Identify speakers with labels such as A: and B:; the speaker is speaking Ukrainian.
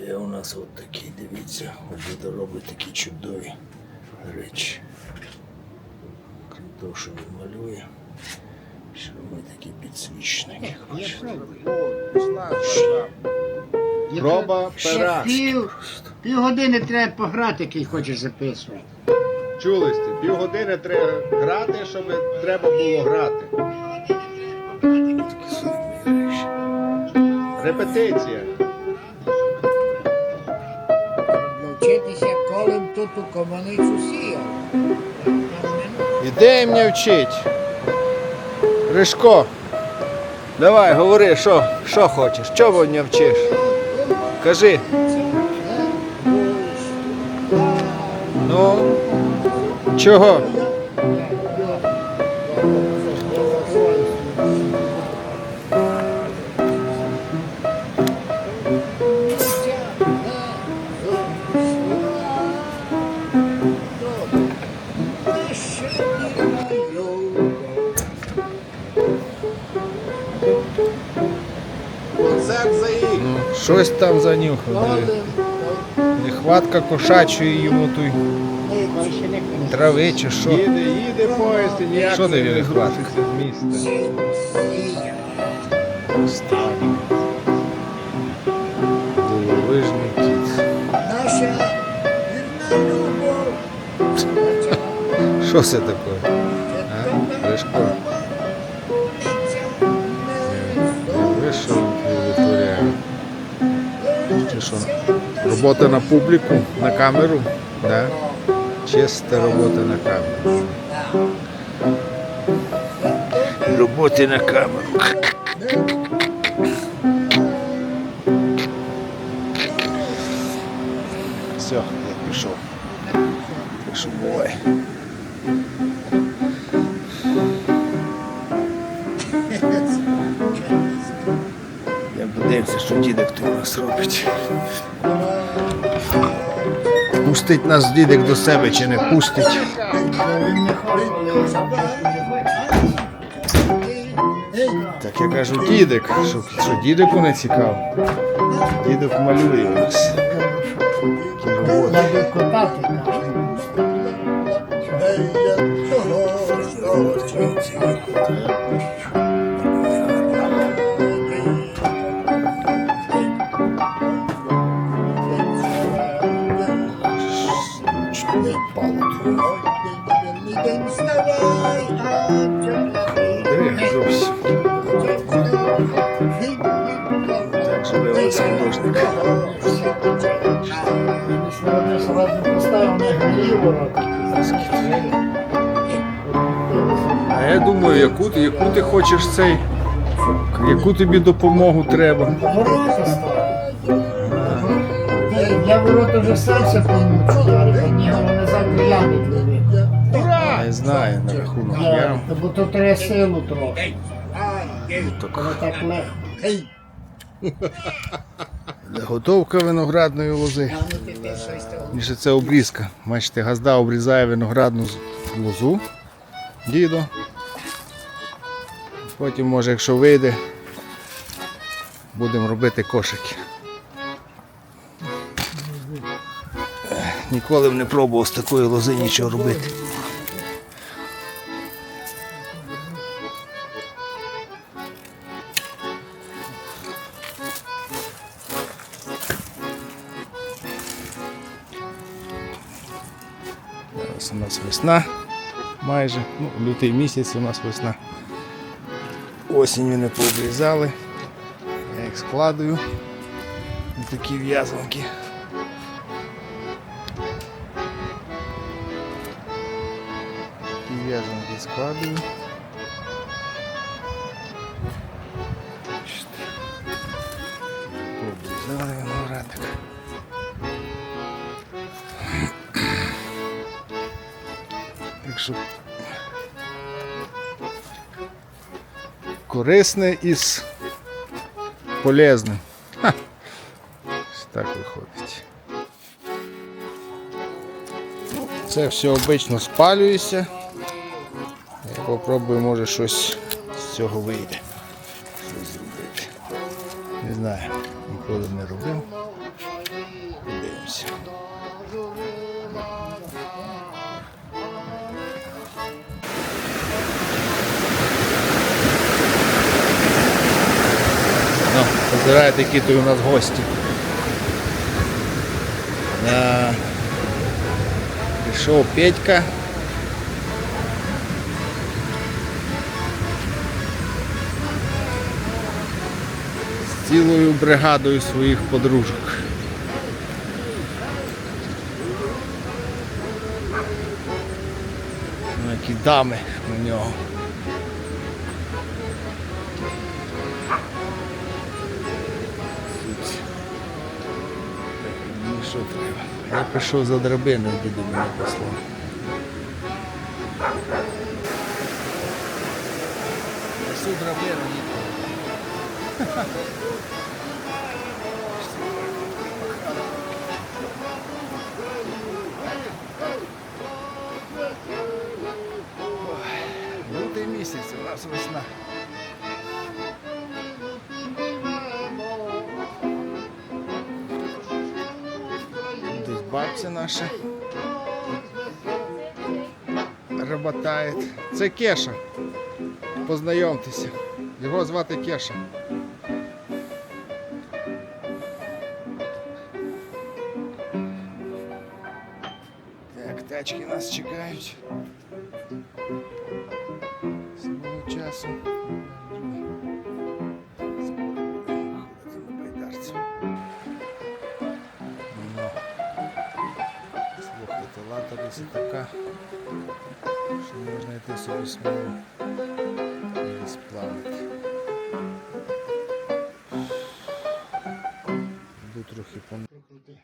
A: Є у нас от такі, дивіться, діда робить такі чудові речі. Крім того, що він малює, що робить такі підсвічники.
B: Проба пера.
C: пів, пів години треба пограти, який хочеш записувати.
B: Чули сте, півгодини треба грати, щоб треба було грати. Репетиція.
C: Тут у команицю сіяв.
B: Ідеї мене вчить. Ришко. Давай, говори, що, що хочеш, чого мене вчиш? Кажи. Ну, чого? Щось там занюхав. Нехватка кошачої йому той трави чи що.
D: Їде, їде поїзд і ніяк
B: Що
D: не
B: від
D: з міста.
B: Дивовижний кіт.
C: Наша любов.
B: Що це таке? А? Чи що? Робота на публіку, на камеру. Да? Чиста робота на камеру.
A: Роботи на камеру.
B: Все, я пішов. Так що.
A: Я що дідок той у нас робить.
B: Пустить нас дідик до себе чи не пустить. Так я кажу, дідик, що, що дідику не цікаво. Дідок малює у нас. Які А я думаю, яку, ти- яку ти хочеш цей, яку тобі допомогу треба.
C: Ворота. Я ворота вже сам все помучу, я ні, але завтра я не.
B: Знаю на рахунок.
C: Бо то треба силу трохи.
B: Так
C: легко.
B: Заготовка виноградної лози. Ніже це обрізка. Бачите, газда обрізає виноградну лозу. Дідо. Потім, може, якщо вийде, будемо робити кошики.
A: Ніколи б не пробував з такої лози нічого робити.
B: Зараз у нас весна майже. Ну, лютий місяць у нас весна. Осінь вони пообрізали. Я їх складую. на такі в'язанки. В'язанки складую. Пообрізали виноградик. Так корисне із полезним. Ха. Так виходить. Це все обично спалюється. Я попробую, може щось з цього вийде. Щось зробити. Не знаю, ніколи не робив. Подивимося. Позирайте, які тут у нас гості. Да. Прийшов Петька. З цілою бригадою своїх подружок. Ну, які дами у нього. що треба? Я пішов за драбиною, діду мене послав. Несу драбину, діду. Лютий місяць, у нас весна. Бабця наша роботає. Це Кеша. Познайомтеся. Його звати Кеша. Так, тачки нас чекають. Свого часу. Слухайте, така, що можна йти собі сміло і сплавити. Буду трохи по
C: Прикрути.